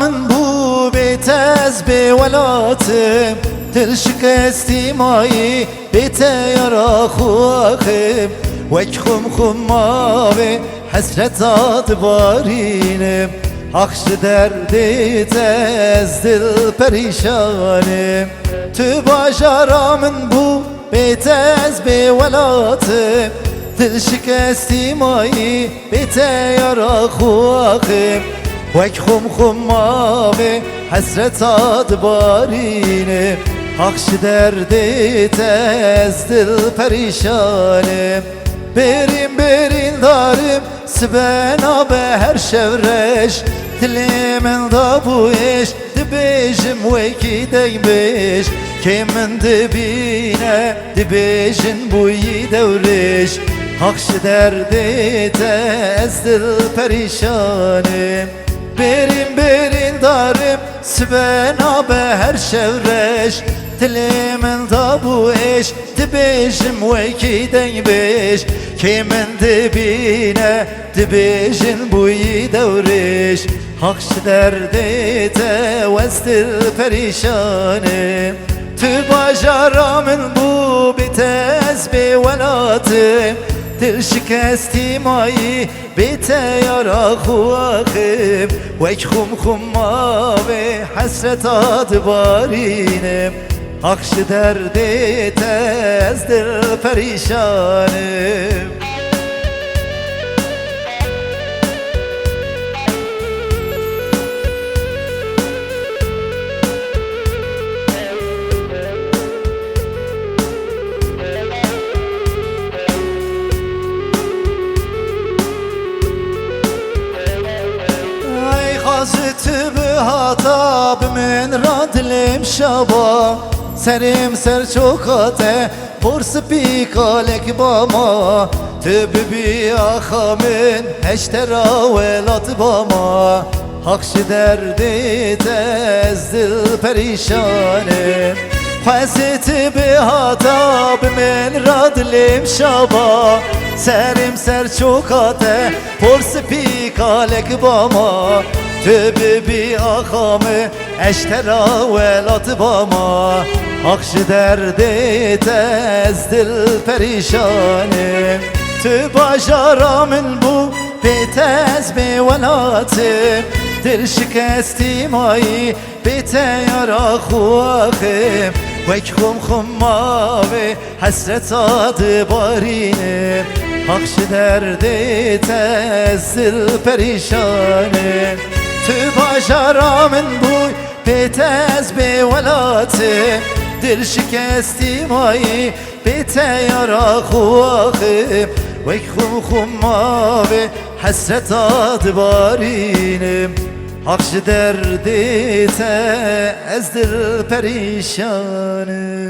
من بو بيتاز بولاتم تلشك استيماي بيتا يرى خواخم وكخم خماوي حسرت adbarinem Akşı derdi tez dil perişanim Tü başaramın bu betez be velatım Dil şikestim ayı bete yara kuakim Vek hum hum mavi hasret adbarinim Akşı derdi tez dil perişanim Berin berin darım Sibena be her şevreş Dilimin da bu iş Dibejim veki deymiş Kimin dibine Dibejin bu iyi devriş Hakşı derdi tezdil perişanim Berin berin darım Sibena be her şevreş Dilimin da bu iş Dibejim veki deymiş Kimin dibine Dibejin bu iyi devriş Hakşı derdi tevestil perişanim Tü bajaramın bu bitez bir velatim Dil şikestim ayı bite yara kuakim Vek hum hum mavi hasret adbarinim Akşı derdi tezdir perişanim Ey hazreti bi hatab min radlim şaba. Serim ser çok ate Purs pi kalek bama. Tübü bi ahamin Heştera velat bama Hakşı derdi tezdil perişanim Hazreti bi hatab min radlim şaba. Serim ser çok ate Purs pi kalek bama Tübü bi ahamı eştera velat bama Akşı derdi tezdil perişanim Tü başaramın bu bitez bi velatim Dil şikestim ayı bite yara kuakim Vek hum hum mavi hasret adı barinim Akşı derdi tezdil perişanim Tü başaramın bu bitez bi velatim Dil şikestim ayı bite yara kuakim Vek hum hum mavi hasret adı barinim Akşı derdi tezdil perişanim